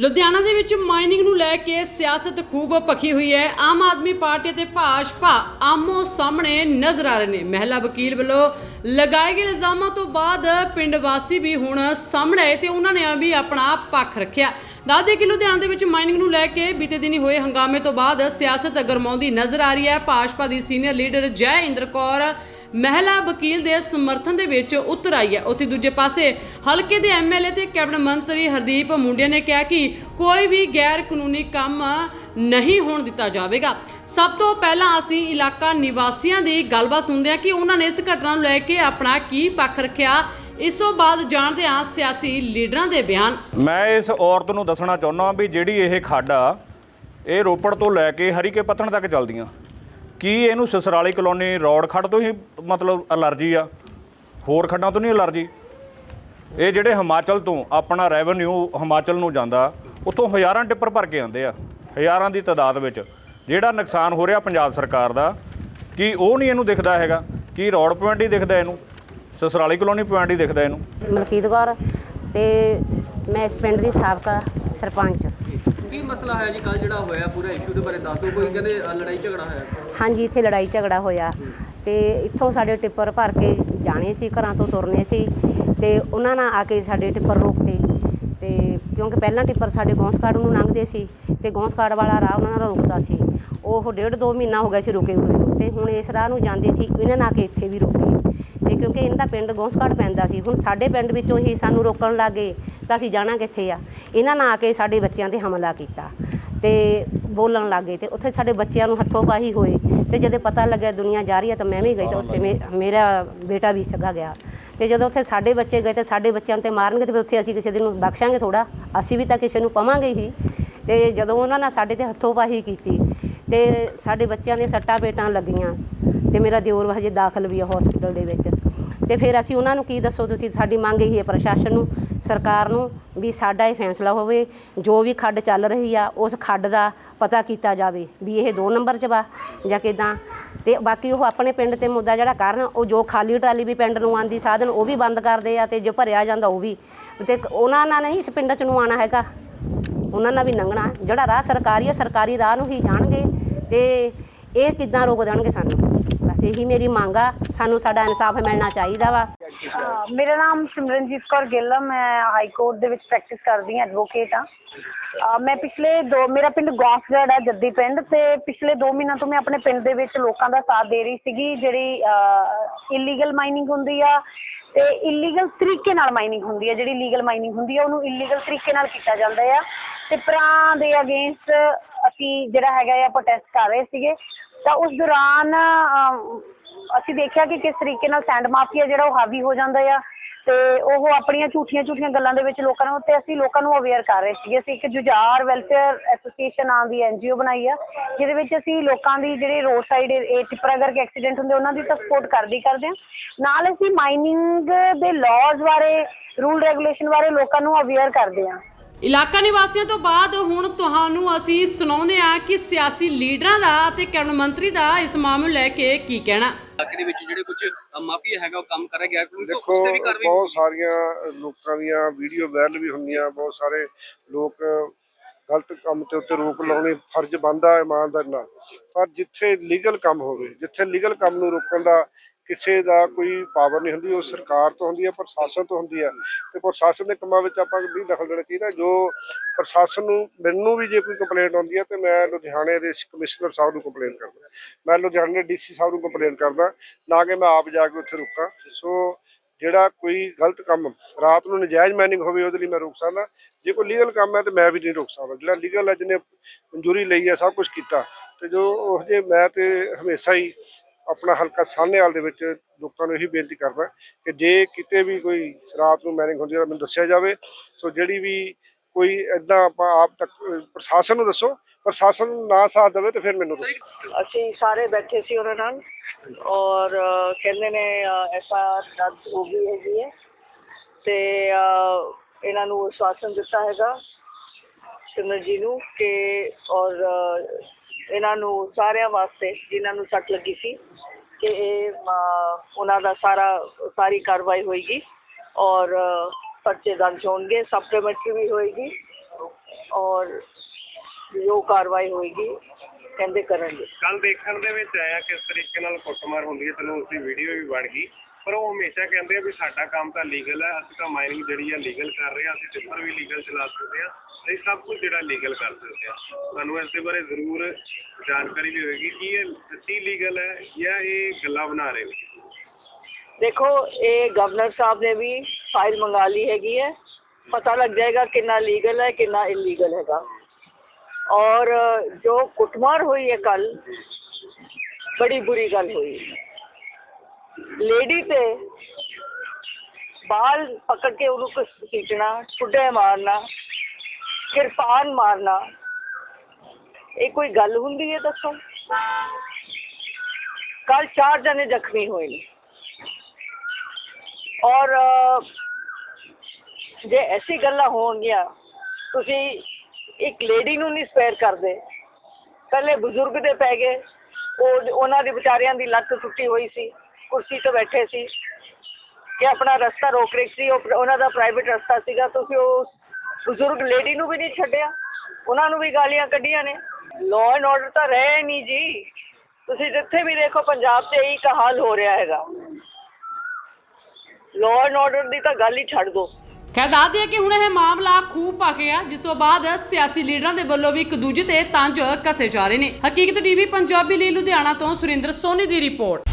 ਲੁਧਿਆਣਾ ਦੇ ਵਿੱਚ ਮਾਈਨਿੰਗ ਨੂੰ ਲੈ ਕੇ ਸਿਆਸਤ ਖੂਬ ਭਖੀ ਹੋਈ ਹੈ। ਆਮ ਆਦਮੀ ਪਾਰਟੀ ਅਤੇ ਭਾਜਪਾ ਆਮੋ ਸਾਹਮਣੇ ਨਜ਼ਰ ਆ ਰਹੇ ਨੇ। ਮਹਿਲਾ ਵਕੀਲ ਵੱਲੋਂ ਲਗਾਏ ਗਏ ਇਲਜ਼ਾਮਾਂ ਤੋਂ ਬਾਅਦ ਪਿੰਡ ਵਾਸੀ ਵੀ ਹੁਣ ਸਾਹਮਣੇ ਆਏ ਤੇ ਉਹਨਾਂ ਨੇ ਵੀ ਆਪਣਾ ਪੱਖ ਰੱਖਿਆ। ਦੱਸਦੇ ਕਿ ਲੁਧਿਆਣਾ ਦੇ ਵਿੱਚ ਮਾਈਨਿੰਗ ਨੂੰ ਲੈ ਕੇ ਬੀਤੇ ਦਿਨੀ ਹੋਏ ਹੰਗਾਮੇ ਤੋਂ ਬਾਅਦ ਸਿਆਸਤ ਗਰਮਾਉਂਦੀ ਨਜ਼ਰ ਆ ਰਹੀ ਹੈ। ਭਾਜਪਾ ਦੀ ਸੀਨੀਅਰ ਲੀਡਰ ਜੈ ਇੰਦਰ ਕੌਰ ਮਹਿਲਾ ਵਕੀਲ ਦੇ ਸਮਰਥਨ ਦੇ ਵਿੱਚ ਉਤਰ ਆਈ ਹੈ। ਉੱਥੇ ਦੂਜੇ ਪਾਸੇ ਹਲਕੇ ਦੇ ਐਮਐਲਏ ਤੇ ਕੈਬਨਿਟ ਮੰਤਰੀ ਹਰਦੀਪ ਮੁੰਡਿਆ ਨੇ ਕਿਹਾ ਕਿ ਕੋਈ ਵੀ ਗੈਰ ਕਾਨੂੰਨੀ ਕੰਮ ਨਹੀਂ ਹੋਣ ਦਿੱਤਾ ਜਾਵੇਗਾ। ਸਭ ਤੋਂ ਪਹਿਲਾਂ ਅਸੀਂ ਇਲਾਕਾ ਨਿਵਾਸੀਆਂ ਦੀ ਗੱਲਬਾਤ ਸੁਣਦੇ ਹਾਂ ਕਿ ਉਹਨਾਂ ਨੇ ਇਸ ਘਟਨਾ ਨੂੰ ਲੈ ਕੇ ਆਪਣਾ ਕੀ ਪੱਖ ਰੱਖਿਆ। ਇਸ ਤੋਂ ਬਾਅਦ ਜਾਣਦੇ ਹਾਂ ਸਿਆਸੀ ਲੀਡਰਾਂ ਦੇ ਬਿਆਨ। ਮੈਂ ਇਸ ਔਰਤ ਨੂੰ ਦੱਸਣਾ ਚਾਹੁੰਦਾ ਵੀ ਜਿਹੜੀ ਇਹ ਖੱਡ ਆ ਇਹ ਰੋਪੜ ਤੋਂ ਲੈ ਕੇ ਹਰੀਕੇ ਪੱਤਣ ਤੱਕ ਚੱਲਦੀਆਂ। ਕੀ ਇਹਨੂੰ ਸਸਰਾਲੀ ਕਲੋਨੀ ਰੋਡ ਖੱਡ ਤੋਂ ਹੀ ਮਤਲਬ ਅਲਰਜੀ ਆ? ਹੋਰ ਖੱਡਾਂ ਤੋਂ ਨਹੀਂ ਅਲਰਜੀ? ਇਹ ਜਿਹੜੇ ਹਿਮਾਚਲ ਤੋਂ ਆਪਣਾ ਰੈਵਨਿਊ ਹਿਮਾਚਲ ਨੂੰ ਜਾਂਦਾ, ਉੱਥੋਂ ਹਜ਼ਾਰਾਂ ਟਿੱਪਰ ਭਰ ਕੇ ਆਉਂਦੇ ਆ, ਹਜ਼ਾਰਾਂ ਦੀ ਤਾਦਾਦ ਵਿੱਚ। ਜਿਹੜਾ ਨੁਕਸਾਨ ਹੋ ਰਿਹਾ ਪੰਜਾਬ ਸਰਕਾਰ ਦਾ, ਕੀ ਉਹ ਨਹੀਂ ਇਹਨੂੰ ਦਿਖਦਾ ਹੈਗਾ? ਕੀ ਰੋਡ ਪੁਆਇੰਟ ਹੀ ਦਿਖਦਾ ਇਹਨੂੰ? ਸਸਰਾਲੀ ਕਲੋਨੀ ਪੁਆਇੰਟ ਹੀ ਦਿਖਦਾ ਇਹਨੂੰ? ਮਲਕੀਤ ਕੌਰ ਤੇ ਮੈਂ ਇਸ ਪਿੰਡ ਦੀ ਸਾਬਕਾ ਸਰਪੰਚ। ਕੀ ਮਸਲਾ ਹੈ ਜੀ? ਕੱਲ ਜਿਹੜਾ ਹੋਇਆ ਪੂਰਾ ਇਸ਼ੂ ਦੇ ਬਾਰੇ ਦੱਸ ਦਿਓ। ਕੋਈ ਕਹਿੰਦੇ ਅ, ਲੜਾਈ ਝਗੜਾ ਹੋਇਆ। ਹਾਂਜੀ ਇੱਥੇ ਲੜਾਈ ਝਗੜਾ ਹੋਇਆ। ਤੇ ਇੱਥੋਂ ਸਾਡੇ ਟਿੱਪਰ ਭਰ ਕੇ ਜਾਣੇ ਸੀ ਘਰਾਂ ਤੋਂ ਤੁਰਨੇ ਸੀ। ਤੇ ਉਹਨਾਂ ਨਾਲ ਆ ਕੇ ਸਾਡੇ ਟਿੱਪਰ ਰੋਕਤੇ। ਤੇ ਕਿਉਂਕਿ ਪਹਿਲਾਂ ਟਿੱਪਰ ਸਾਡੇ ਗੌਂਸਕਾੜ ਨੂੰ ਲੰਘਦੇ ਸੀ ਤੇ ਗੌਂਸਕਾੜ ਵਾਲਾ ਰਾਹ ਉਹਨਾਂ ਨਾਲ ਰੋਕਦਾ ਸੀ। ਉਹ ਡੇਢ ਦੋ ਮਹੀਨਾ ਹੋ ਗਿਆ ਸੀ ਰੁਕੇ ਹੋਏ ਨੂੰ। ਤੇ ਹੁਣ ਇਸ ਰਾਹ ਨੂੰ ਜਾਂਦੇ ਸੀ ਇਹਨਾਂ ਨਾਲ ਆ ਕੇ ਇੱਥੇ ਵੀ ਰੁਕੇ ਤੇ ਕਿਉਂਕਿ ਇਹਨਾਂ ਦਾ ਪਿੰਡ ਗੌਂਸਕਾੜ ਪੈਂਦਾ ਸੀ। ਹੁਣ ਸਾਡੇ ਪਿੰਡ ਵਿੱਚੋਂ ਹੀ ਸਾਨੂੰ ਰੋਕਣ ਲੱਗੇ ਤਾਂ ਅਸੀਂ ਜਾਣਾ ਕਿੱਥੇ ਆ? ਇਹਨਾਂ ਨਾਲ ਆ ਕੇ ਸਾਡੇ ਬੱਚਿਆਂ ਤੇ ਹਮਲਾ ਕੀਤਾ ਤੇ ਬੋਲਣ ਲੱਗੇ ਤੇ ਉੱਥੇ ਸਾਡੇ ਬੱਚਿਆਂ ਨੂੰ ਹੱਥੋਂ ਪਾਹੀ ਹੋਏ ਤੇ ਜਦੋਂ ਪਤਾ ਲੱਗਿਆ ਦੁਨੀਆ ਜਾ ਰਹੀ ਹੈ ਤਾਂ ਮੈਂ ਵੀ ਗਈ ਤਾਂ ਉੱਥੇ ਮੇ- ਮੇਰਾ ਬੇਟਾ ਵੀ ਸਗਾ ਗਿਆ। ਤੇ ਜਦੋਂ ਉੱਥੇ ਸਾਡੇ ਬੱਚੇ ਗਏ ਤੇ ਸਾਡੇ ਬੱਚਿਆਂ ਤੇ ਮਾਰਨਗੇ ਤੇ ਫਿਰ ਉੱਥੇ ਅਸੀਂ ਕਿਸੇ ਦਿਨ ਨੂੰ ਬਖਸ਼ਾਂਗੇ ਥੋੜਾ ਅਸੀਂ ਵੀ ਤਾਂ ਕਿਸੇ ਨੂੰ ਪਵਾਂਗੇ ਹੀ। ਤੇ ਜਦੋਂ ਉਹਨਾਂ ਨਾਲ ਸਾਡੇ ਤੇ ਹੱਥੋਂ ਪਾਹੀ ਕੀਤੀ ਤੇ ਸਾਡੇ ਬੱਚਿਆਂ ਦੇ ਸੱਟਾਂ ਪੇਟਾਂ ਲੱਗੀਆਂ। ਤੇ ਮੇਰਾ ਦਿਓਰ ਹਜੇ ਦਾਖਲ ਵੀ ਆ ਹਸਪੀਟਲ ਦੇ ਵਿੱਚ। ਤੇ ਫਿਰ ਅਸੀਂ ਉਹਨਾਂ ਨੂੰ ਕੀ ਦੱਸੋ, ਤੁਸੀਂ ਸਾਡੀ ਮੰਗ ਇਹੀ ਹੈ ਪ੍ਰਸ਼ਾਸਨ ਨੂੰ, ਸਰਕਾਰ ਨੂੰ ਵੀ ਸਾਡਾ ਇਹ ਫੈਸਲਾ ਹੋਵੇ, ਜੋ ਵੀ ਖੱਡ ਚੱਲ ਰਹੀ ਆ, ਉਸ ਖੱਡ ਦਾ ਪਤਾ ਕੀਤਾ ਜਾਵੇ ਵੀ ਇਹ 2 ਨੰਬਰ 'ਚ ਵਾ ਜਾਂ ਕਿਦਾਂ। ਤੇ ਬਾਕੀ ਉਹ ਆਪਣੇ ਪਿੰਡ ਤੇ ਮੁੱਦਾ ਜਿਹੜਾ ਕਰਨ, ਉਹ ਜੋ ਖਾਲੀ ਟਰਾਲੀ ਵੀ ਪਿੰਡ ਨੂੰ ਆਂਦੀ ਸਾਧਨ, ਉਹ ਵੀ ਬੰਦ ਕਰਦੇ ਆ ਤੇ ਜੋ ਭਰਿਆ ਜਾਂਦਾ ਉਹ ਵੀ। ਤੇ ਉਹਨਾਂ ਨਾਲ ਨਹੀਂ ਇਸ ਪਿੰਡ 'ਚ ਨੂੰ ਆਣਾ ਹੈਗਾ। ਉਹਨਾਂ ਨਾਲ ਵੀ ਲੰਘਣਾ। ਜਿਹੜਾ ਰਾਹ ਸਰਕਾਰੀ ਆ, ਸਰਕਾਰੀ ਰਾਹ ਨੂੰ ਹੀ ਜਾਣਗੇ ਤੇ ਇਹ ਕਿੱਦਾਂ ਰੋਕ ਦੇਣਗੇ ਸਾਨੂੰ। ਬਸ ਇਹੀ ਮੇਰੀ ਮੰਗ ਆ ਸਾਨੂੰ ਸਾਡਾ ਇਨਸਾਫ ਮਿਲਣਾ ਚਾਹੀਦਾ ਵਾ। ਹਾਂ, ਮੇਰਾ ਨਾਮ ਸਿਮਰਨਜੀਤ ਕੌਰ ਗਿੱਲ ਆ ਮੈਂ ਹਾਈ ਕੋਰਟ ਦੇ ਵਿੱਚ ਪ੍ਰੈਕਟਿਸ ਕਰਦੀ ਹਾਂ ਐਡਵੋਕੇਟ ਆ ਮੈਂ ਪਿਛਲੇ ਦੋ ਮੇਰਾ ਪਿੰਡ ਗੌਂਸਗੜ ਆ ਜੱਦੀ ਪਿੰਡ ਤੇ ਪਿਛਲੇ 2 ਮਹੀਨਿਆਂ ਤੋਂ ਮੈਂ ਆਪਣੇ ਪਿੰਡ ਦੇ ਵਿੱਚ ਲੋਕਾਂ ਦਾ ਸਾਥ ਦੇ ਰਹੀ ਸੀਗੀ ਜਿਹੜੀ ਇਲੀਗਲ ਮਾਈਨਿੰਗ ਹੁੰਦੀ ਆ ਤੇ ਇਲੀਗਲ ਤਰੀਕੇ ਨਾਲ ਮਾਈਨਿੰਗ ਹੁੰਦੀ ਆ ਜਿਹੜੀ ਲੀਗਲ ਮਾਈਨਿੰਗ ਹੁੰਦੀ ਆ ਉਹਨੂੰ ਇਲੀਗਲ ਤਰੀਕੇ ਨਾਲ ਕੀਤਾ ਜਾਂਦਾ ਆ। ਤੇ ਭਰਾ ਦੇ ਅਗੇਂਸਟ ਅਸੀਂ ਜਿਹੜਾ ਹੈਗਾ ਆ ਪ੍ਰੋਟੈਸਟ ਕਰ ਰਹੇ ਸੀਗੇ ਤਾਂ ਉਸ ਦੌਰਾਨ ਅਮ, ਅਸੀਂ ਦੇਖਿਆ ਕਿ ਕਿਸ ਤਰੀਕੇ ਨਾਲ ਸੈਂਡ ਮਾਫੀਆ ਜਿਹੜਾ ਉਹ ਹਾਵੀ ਹੋ ਜਾਂਦਾ ਆ ਤੇ ਉਹ ਆਪਣੀਆਂ ਝੂਠੀਆਂ ਝੂਠੀਆਂ ਗੱਲਾਂ ਦੇ ਵਿੱਚ ਲੋਕਾਂ ਨੂੰ ਤੇ ਅਸੀਂ ਲੋਕਾਂ ਨੂੰ ਅਵੇਅਰ ਕਰ ਰਹੇ ਸੀ ਅਸੀਂ ਇੱਕ ਜੁਝਾਰ ਵੈਲਫੇਅਰ ਐਸੋਸੀਏਸ਼ਨ ਨਾਂ ਦੀ ਐਨਜੀਓ ਬਣਾਈ ਆ ਜਿਹਦੇ ਵਿੱਚ ਅਸੀਂ ਲੋਕਾਂ ਦੀ ਜਿਹੜੇ ਰੋਡ ਸਾਈਡ ਇਹ ਟਿੱਪਰ ਕਰਕੇ ਐਕਸੀਡੈਂਟ ਹੁੰਦੇ ਉਹਨਾਂ ਦੀ ਤਾਂ ਸਪੋਰਟ ਕਰਦੀ ਕਰਦੇ ਹਾਂ ਨਾਲ ਅਸੀਂ ਮਾਈਨਿੰਗ ਦੇ ਲਾਜ਼ ਬਾਰੇ ਰੂਲ ਰੈਗੂਲੇਸ਼ਨ ਬਾਰੇ ਲੋਕਾਂ ਨੂੰ ਅਵੇਅਰ ਕਰਦੇ ਹਾਂ ਇਲਾਕਾ ਨਿਵਾਸੀਆਂ ਤੋਂ ਬਾਅਦ ਹੁਣ ਤੁਹਾਨੂੰ ਅਸੀਂ ਸੁਣਾਉਂਦੇ ਹਾਂ ਕਿ ਸਿਆਸੀ ਲੀਡਰਾਂ ਦਾ ਅਤੇ ਕੈਬਨਿਟ ਮੰਤਰੀ ਦਾ ਇਸ ਮਾਮਲੇ ਲੈ ਕੇ ਕੀ ਕਹਿਣਾ। ਇਲਾਕੇ ਦੇ ਵਿੱਚ ਜਿਹੜੇ ਕੁਝ ਮਾਫੀਆ ਹੈਗਾ ਉਹ ਕੰਮ ਕਰ ਰਿਹਾ ਗਿਆ। ਕੋਈ ਦੇਖੋ ਉਸ ਤੇ ਵੀ ਕਾਰਵਾਈ ਬਹੁਤ ਸਾਰੀਆਂ ਲੋਕਾਂ ਦੀਆਂ ਵੀਡੀਓ ਵਾਇਰਲ ਵੀ ਹੁੰਦੀਆਂ ਬਹੁਤ ਸਾਰੇ ਲੋਕ ਗਲਤ ਕੰਮ ਤੇ ਉੱਤੇ ਰੋਕ ਲਾਉਣੀ ਫਰਜ਼ ਬਣਦਾ ਹੈ ਇਮਾਨਦਾਰ ਨਾਲ। ਪਰ ਜਿੱਥੇ ਲੀਗਲ ਕੰਮ ਹੋਵੇ ਜਿੱਥੇ ਲੀਗਲ ਕੰਮ ਨੂੰ ਰੋਕਣ ਦਾ ਕਿਸੇ ਦਾ ਕੋਈ ਪਾਵਰ ਨਹੀਂ ਹੁੰਦੀ, ਉਹ ਸਰਕਾਰ ਤੋਂ ਹੁੰਦੀ ਹੈ ਪ੍ਰਸ਼ਾਸਨ ਤੋਂ ਹੁੰਦੀ ਹੈ ਤੇ ਪ੍ਰਸ਼ਾਸਨ ਦੇ ਕੰਮਾਂ ਵਿੱਚ ਆਪਾਂ ਨਹੀਂ ਦਖਲ ਦੇਣਾ ਚਾਹੀਦਾ। ਜੋ ਪ੍ਰਸ਼ਾਸਨ ਨੂੰ ਮੈਨੂੰ ਵੀ ਜੇ ਕੋਈ ਕੰਪਲੇਂਟ ਆਉਂਦੀ ਹੈ ਤੇ ਮੈਂ ਲੁਧਿਆਣੇ ਦੇ ਕਮਿਸ਼ਨਰ ਸਾਹਿਬ ਨੂੰ ਕੰਪਲੇਂਟ ਕਰਦਾ। ਮੈਂ ਲੁਧਿਆਣੇ ਦੇ ਡੀਸੀ ਸਾਹਿਬ ਨੂੰ ਕੰਪਲੇਂਟ ਕਰਦਾ, ਨਾ ਕਿ ਮੈਂ ਆਪ ਜਾ ਕੇ ਉੱਥੇ ਰੁਕਾਂ। ਸੋ ਜਿਹੜਾ ਕੋਈ ਗਲਤ ਕੰਮ, ਰਾਤ ਨੂੰ ਨਜਾਇਜ਼ ਮਾਈਨਿੰਗ ਹੋਵੇ, ਉਹਦੇ ਲਈ ਮੈਂ ਰੋਕ ਸਕਦਾ। ਜੇ ਕੋਈ ਲੀਗਲ ਕੰਮ ਹੈ, ਤੇ ਮੈਂ ਵੀ ਨਹੀਂ ਰੋਕ ਸਕਦਾ। ਜਿਹੜਾ ਲੀਗਲ ਹੈ ਜਿਹਨੇ ਮਨਜ਼ੂਰੀ ਲਈ ਹੈ ਸਭ ਕੁਝ ਕੀਤਾ। ਤੇ ਜੋ ਉਹ ਜੇ ਮੈਂ ਤੇ ਹਮੇਸ਼ਾ ਹੀ ਆਪਣਾ ਹਲਕਾ ਸਾਹਨੇਵਾਲ ਦੇ ਵਿੱਚ ਲੋਕਾਂ ਨੂੰ ਇਹੀ ਬੇਨਤੀ ਕਰਦਾ ਕਿ ਜੇ ਕਿਤੇ ਵੀ ਕੋਈ ਰਾਤ ਨੂੰ ਮਾਈਨਿੰਗ ਹੁੰਦੀ ਹੈ ਤਾਂ ਮੈਨੂੰ ਦੱਸਿਆ ਜਾਵੇ। ਸੋ ਜਿਹੜੀ ਵੀ ਕੋਈ ਐਦਾਂ ਆਪਾਂ ਆਪ ਤੱਕ, ਪ੍ਰਸ਼ਾਸਨ ਨੂੰ ਦੱਸੋ, ਪ੍ਰਸ਼ਾਸਨ ਨੂੰ ਨਾ ਸਾਥ ਦੇਵੇ ਤੇ ਫਿਰ ਮੈਨੂੰ ਦੱਸੋ। ਅਸੀਂ ਸਾਰੇ ਬੈਠੇ ਸੀ ਉਹਨਾਂ ਨਾਲ ਔਰ ਕਹਿੰਦੇ ਨੇ ਐਫ ਆਈ ਹੋ ਗਈ ਹੈਗੀ ਹੈ ਤੇ ਇਹਨਾਂ ਨੂੰ ਆਸ਼ਵਾਸਨ ਦਿੱਤਾ ਹੈਗਾ। ਸਿਮਰ ਜੀ ਨੂੰ ਕਿ ਔਰ ਇਹਨਾਂ ਨੂੰ ਸਾਰਿਆਂ ਵਾਸਤੇ ਜਿਨ੍ਹਾਂ ਨੂੰ ਸੱਟ ਲੱਗੀ ਸੀ ਕਿ ਇਹ ਉਹਨਾਂ ਦਾ ਸਾਰਾ, ਸਾਰੀ ਕਾਰਵਾਈ ਹੋਏਗੀ ਔਰ ਪਰਚੇ ਦਰਜ ਹੋਣਗੇ ਸਪਲੀਮੈਂਟਰੀ ਵੀ ਹੋਏਗੀ ਔਰ ਜੋ ਕਾਰਵਾਈ ਹੋਏਗੀ ਕਹਿੰਦੇ ਕਰਨਗੇ। ਕੱਲ ਦੇਖਣ ਦੇ ਵਿੱਚ ਆਇਆ ਕਿਸ ਤਰੀਕੇ ਨਾਲ ਕੁੱਟਮਾਰ ਹੁੰਦੀ ਹੈ ਚਲੋ ਉਸਦੀ ਵੀਡੀਓ ਵੀ ਬਣ ਗਈ। ਪਰ ਉਹ ਹਮੇਸ਼ਾ ਕਹਿੰਦੇ ਆ ਵੀ ਸਾਡਾ ਕੰਮ ਤਾਂ ਲੀਗਲ ਹੈ, ਅਸੀਂ ਤਾਂ ਮਾਈਨਿੰਗ ਜਿਹੜੀ ਆ ਲੀਗਲ ਕਰ ਰਹੇ ਆ, ਅਸੀਂ ਟਿੱਪਰ ਵੀ ਲੀਗਲ ਚਲਾ ਸਕਦੇ ਆ, ਅਸੀਂ ਸਭ ਕੁਝ ਜਿਹੜਾ ਲੀਗਲ ਕਰ ਸਕਦੇ ਆ। ਤੁਹਾਨੂੰ ਇਸ ਦੇ ਬਾਰੇ ਜ਼ਰੂਰ ਜਾਣਕਾਰੀ ਵੀ ਹੋਏਗੀ ਕਿ ਇਹ ਸੱਚੀ ਲੀਗਲ ਹੈ ਜਾਂ ਇਹ ਗੱਲਾਂ ਬਣਾ ਰਹੇ ਨੇ। ਦੇਖੋ, ਇਹ ਗਵਰਨਰ ਸਾਹਿਬ ਨੇ ਵੀ ਫਾਈਲ ਮੰਗਾ ਲਈ ਹੈਗੀ ਹੈ। ਪਤਾ ਲੱਗ ਜਾਏਗਾ ਕਿੰਨਾ ਲੀਗਲ ਹੈ, ਕਿੰਨਾ ਇਲੀਗਲ ਹੈਗਾ। ਔਰ ਜੋ ਕੁੱਟਮਾਰ ਹੋਈ ਹੈ ਕੱਲ ਬੜੀ ਬੁਰੀ ਗੱਲ ਹੋਈ। ਲੇਡੀ ਤੇ ਬਾਲ ਪਕੜ ਕੇ ਉਹਨੂੰ ਖੀਂਚਣਾ ਠੁੱਡੇ ਮਾਰਨਾ, ਕਿਰਪਾਨ ਮਾਰਨਾ, ਇਹ ਕੋਈ ਗੱਲ ਹੁੰਦੀ ਹੈ ਦੱਸੋ? ਕੱਲ ਚਾਰ ਜਣੇ ਜ਼ਖਮੀ ਹੋਏ ਨੇ। ਔਰ ਜੇ ਐਸੀ ਗੱਲਾਂ ਹੋਣਗੀਆਂ, ਤੁਸੀਂ ਇੱਕ ਲੇਡੀ ਨੂੰ ਨਹੀਂ ਸਪੇਅਰ ਕਰਦੇ। ਪਹਿਲੇ ਬਜ਼ੁਰਗ ਦੇ ਪੈ ਗਏ, ਉਹ, ਉਹਨਾਂ ਦੀ ਵਿਚਾਰਿਆਂ ਦੀ ਲੱਤ ਟੁੱਟੀ ਹੋਈ ਸੀ। ਕੁਰਸੀ ਤੇ ਬੈਠੇ ਸੀ ਕਿ ਆਪਣਾ ਰਸਤਾ ਰੋਕ ਰਹੀ ਸੀ ਉਹਨਾਂ ਦਾ ਪ੍ਰਾਈਵੇਟ ਰਸਤਾ ਸੀਗਾ, ਤੁਸੀਂ ਉਹ ਬਜ਼ੁਰਗ ਲੇਡੀ ਨੂੰ ਵੀ ਨਹੀਂ ਛੱਡਿਆ, ਉਹਨਾਂ ਨੂੰ ਵੀ ਗਾਲੀਆਂ ਕੱਢੀਆਂ ਨੇ। ਲਾਅ ਐਂਡ ਆਰਡਰ ਤਾਂ ਰਹੇ ਨਹੀਂ ਜੀ। ਤੁਸੀਂ ਜਿੱਥੇ ਵੀ ਦੇਖੋ, ਪੰਜਾਬ 'ਚ ਇਹੀ ਕਾ ਹੋ ਰਿਹਾ ਹੈਗਾ। ਲਾਅ ਐਂਡ ਆਰਡਰ ਦੀ ਤਾਂ ਗੱਲ ਹੀ ਛੱਡ ਦੋ। ਖੈਰ, ਦੱਸ ਦਈਏ ਕਿ ਹੁਣ ਇਹ ਮਾਮਲਾ ਖੂਬ ਪਾ ਗਿਆ ਜਿਸ ਤੋਂ ਬਾਅਦ ਸਿਆਸੀ ਲੀਡਰਾਂ ਦੇ ਵੱਲੋਂ ਵੀ ਇੱਕ ਦੂਜੇ ਤੇ ਤੰਜ ਕਸੇ ਜਾ ਰਹੇ ਨੇ। ਹਕੀਕਤ ਟੀਵੀ, ਪੰਜਾਬੀ ਲਈ ਲੁਧਿਆਣਾ ਤੋਂ ਸੁਰਿੰਦਰ ਸੋਨੀ ਦੀ ਰਿਪੋਰਟ।